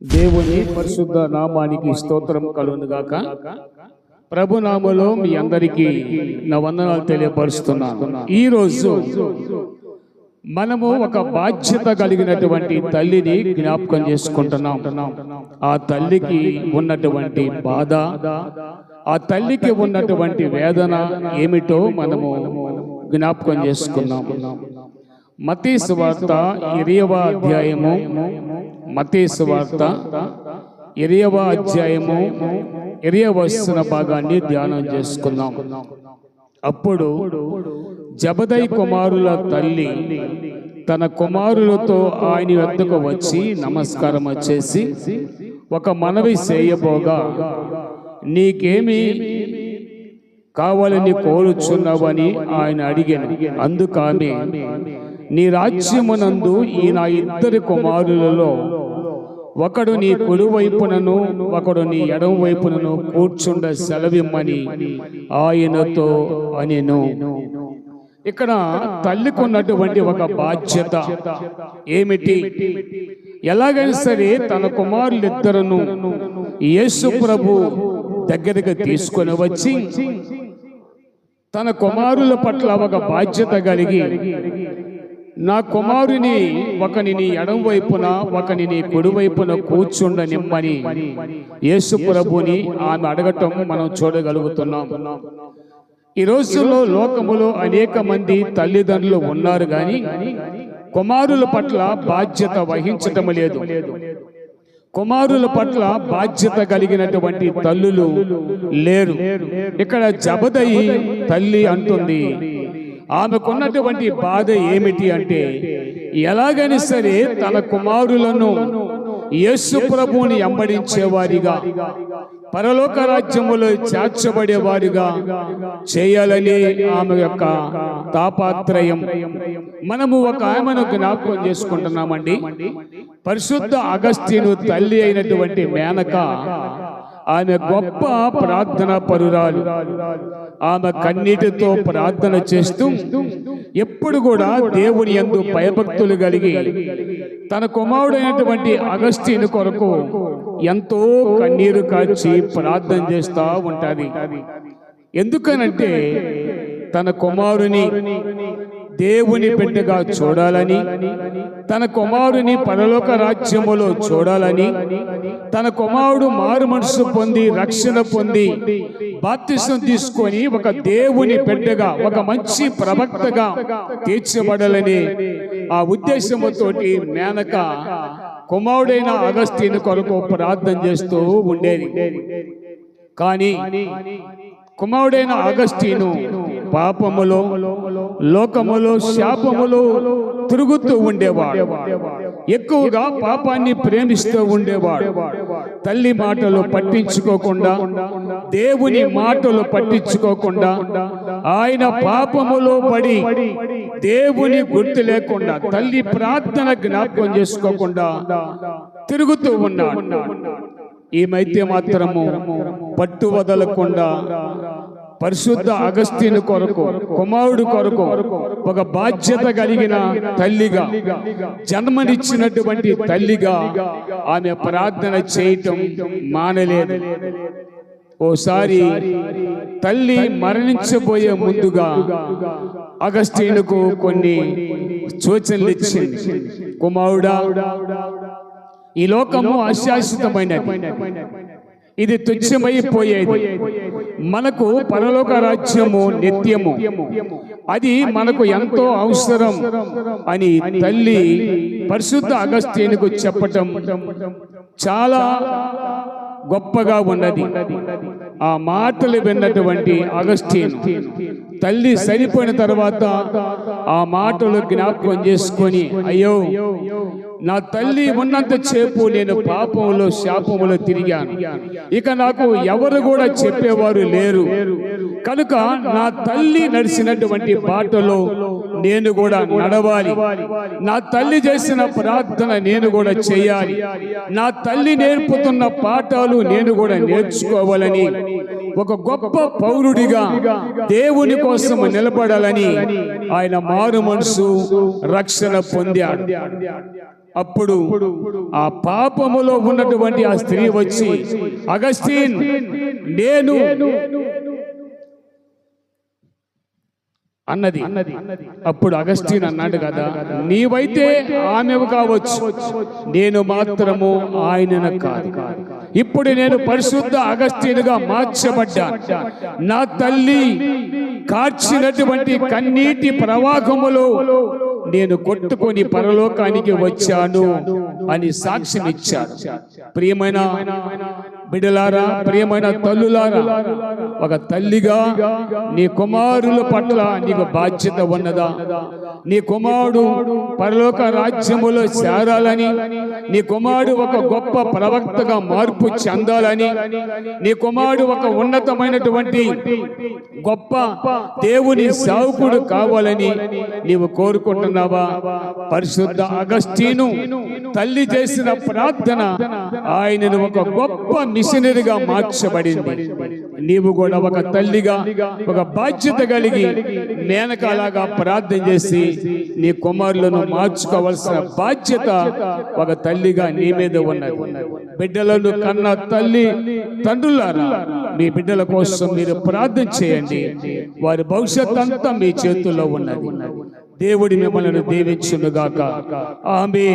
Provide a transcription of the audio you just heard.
దేవుని పరిశుద్ధ నామానికి స్తోత్రం కలుగునుగాక ప్రభు నామలో మీ అందరికీ నా వందనాలు తెలియపరుస్తున్నాను. ఈ రోజు మనము ఒక బాధ్యత కలిగినటువంటి తల్లిని జ్ఞాపకం చేసుకుంటున్నాం. ఆ తల్లికి ఉన్నటువంటి బాధ ఆ తల్లికి ఉన్నటువంటి వేదన ఏమిటో మనము జ్ఞాపకం చేసుకున్నాం మతీ సువార్త ఇరియవ అధ్యాయము మతీ సువార్త ఇరియవ అధ్యాయము ఇరియ వస్తున్న భాగాన్ని ధ్యానం చేసుకుందాం. అప్పుడు జబదై కుమారుల తల్లి తన కుమారులతో ఆయన వద్దకు వచ్చి నమస్కారం చేసి ఒక మనవి చేయబోగా నీకేమి కావాలని కోరుచున్నావని ఆయన అడిగాను. అందుకని నీ రాజ్యమునందు ఈ నా ఇద్దరి కుమారులలో ఒకడు నీ కుడి వైపునను ఒకడు నీ ఎడం వైపునను కూర్చుండ సెలవిమ్మని ఆయనతో అనిను. ఇక్కడ తల్లికున్నటువంటి ఒక బాధ్యత ఏమిటి? ఎలాగైనా సరే తన కుమారులిద్దరును యేసు ప్రభు దగ్గరికి తీసుకొని వచ్చి తన కుమారుల పట్ల ఒక బాధ్యత కలిగి నా కుమారుని ఒకని నీ ఎడం వైపున ఒకని నీ కుడి వైపున కూర్చుండ నిమ్మని. యేసు ప్రభుని ఆమె అడగటం మనం చూడగలుగుతున్నాం. ఈ రోజుల్లో లోకములో అనేక మంది తల్లిదండ్రులు ఉన్నారు కానీ కుమారుల పట్ల బాధ్యత వహించటం లేదు. కుమారుల పట్ల బాధ్యత కలిగినటువంటి తల్లులు లేరు. ఇక్కడ జబదయి తల్లి అంటుంది ఆమెకున్నటువంటి బాధ ఏమిటి అంటే ఎలాగని సరే తన కుమారులను యేసు ప్రభువుని ఎంబడించేవారిగా పరలోక రాజ్యములో చేర్చబడేవారిగా చేయాలని ఆమె యొక్క తాపాత్రయం. మనము ఒక ఆమెను జ్ఞాపకం చేసుకుంటున్నామండి. పరిశుద్ధ అగస్త్యును తల్లి అయినటువంటి మేనక ఆమె గొప్ప ప్రార్థన పరురాలు. ఆమె కన్నీటితో ప్రార్థన చేస్తూ ఎప్పుడు కూడా దేవుని యందు భయభక్తులు కలిగి తన కుమారుడైనటువంటి అగస్త్యుని కొరకు ఎంతో కన్నీరు కాచి ప్రార్థన చేస్తూ ఉంటుంది. ఎందుకనంటే తన కుమారుని దేవుని బిడ్డగా చూడాలని తన కుమారుని పరలోక రాజ్యములో చూడాలని తన కుమారుడు మారు మనసు పొంది రక్షణ పొంది బాప్తిసం తీసుకొని ఒక దేవుని బిడ్డగా ఒక మంచి ప్రవక్తగా తీర్చబడాలని ఆ ఉద్దేశముతోటి మేనక కుమారుడైన అగస్త్యుని కొరకు ప్రార్థన చేస్తూ ఉండేది. కానీ కుమారుడైన అగస్టీను పాపములో లోకములో శాపములో తిరుగుతూ ఉండేవాడు. ఎక్కువగా పాపాన్ని ప్రేమిస్తూ ఉండేవాడు. తల్లి మాటలు పట్టించుకోకుండా దేవుని మాటలు పట్టించుకోకుండా ఆయన పాపములో పడి దేవుని గుర్తు లేకుండా తల్లి ప్రార్థన జ్ఞాపకం చేసుకోకుండా తిరుగుతూ ఉన్నాడు. ఈమైతే మాత్రము పట్టు వదలకుండా పరిశుద్ధ అగస్తిని కొరకు కుమారుడు కొరకు ఒక బాధ్యత కలిగిన తల్లిగా జన్మనిచ్చినటువంటి తల్లిగా ఆమె ప్రార్థన చేయటం మానలేదు. ఓసారి తల్లి మరణించబోయే ముందుగా అగస్త్యునికి కొన్ని సూచనలు ఇచ్చింది. కుమారుడా ఈ లోకము అశాశ్వతమైనది. ఇది తుచ్చమైపోయేది. మనకు పరలోక రాజ్యము నిత్యము. అది మనకు ఎంతో అవసరం అని తల్లి పరిశుద్ధ అగస్త్యునికి చెప్పటం చాలా గొప్పగా ఉన్నది. ఆ మాటలు విన్నటువంటి అగస్త్యం తల్లి చనిపోయిన తర్వాత ఆ మాటలు జ్ఞాపకం చేసుకొని అయ్యో నా తల్లి ఉన్నంత చేపు నేను పాపంలో శాపంలో తిరిగాను. ఇక నాకు ఎవరు కూడా చెప్పేవారు లేరు. కనుక నా తల్లి నడిచినటువంటి బాటలో నేను కూడా నడవాలి. నా తల్లి చేసిన ప్రార్థన నేను కూడా చేయాలి. నా తల్లి నేర్పుతున్న పాఠాలు నేను కూడా నేర్చుకోవాలని ఒక గొప్ప పౌరుడిగా దేవుని కోసం నిలబడాలని ఆయన మారు మనసు రక్షణ పొందాడు. అప్పుడు ఆ పాపములో ఉన్నటువంటి ఆ స్త్రీ వచ్చి అగస్టిన్ నేను అన్నది. అప్పుడు అగస్టిన్ అన్నాడు కదా నీవైతే ఆమెవు కావచ్చు. నేను మాత్రము ఆయనను కాదు. ఇప్పుడు నేను పరిశుద్ధ అగస్టిన్గా మార్చబడ్డాను నా తల్లి కార్చినటువంటి కన్నీటి ప్రవాహములో నేను కొట్టుకొని పరలోకానికి వచ్చాను అని సాక్ష్యం ఇచ్చాడు ప్రియమైన బిడలారా ప్రియమైన తల్లులారా ఒక తల్లిగా నీ కుమారుల పట్ల నీకు బాధ్యత ఉన్నదా? నీ కుమారుడు పరలోక రాజ్యములో చేరాలని నీ కుమారుడు ఒక గొప్ప ప్రవక్తగా మార్పు చెందాలని నీ కుమారుడు ఒక ఉన్నతమైనటువంటి గొప్ప దేవుని సావుకుడు కావాలని నీవు కోరుకుంటున్నావా? పరిశుద్ధ అగస్టీను తల్లి చేసిన ప్రార్థన ఆయనను ఒక గొప్ప మిషనరీగా మార్చబడింది. నీవు కూడా ఒక తల్లిగా ఒక బాధ్యత కలిగి మేనకాలాగా ప్రార్థన చేసి నీ కుమారులను మార్చుకోవాల్సిన బాధ్యత ఒక తల్లిగా నీ మీద ఉన్నది. బిడ్డలను కన్న తల్లి తండ్రులారా మీ బిడ్డల కోసం మీరు ప్రార్థన చేయండి. వారి భవిష్యత్ అంతా మీ చేతుల్లో ఉన్నది. దేవుడి మిమ్మల్ని దీవించునుగాక. ఆమె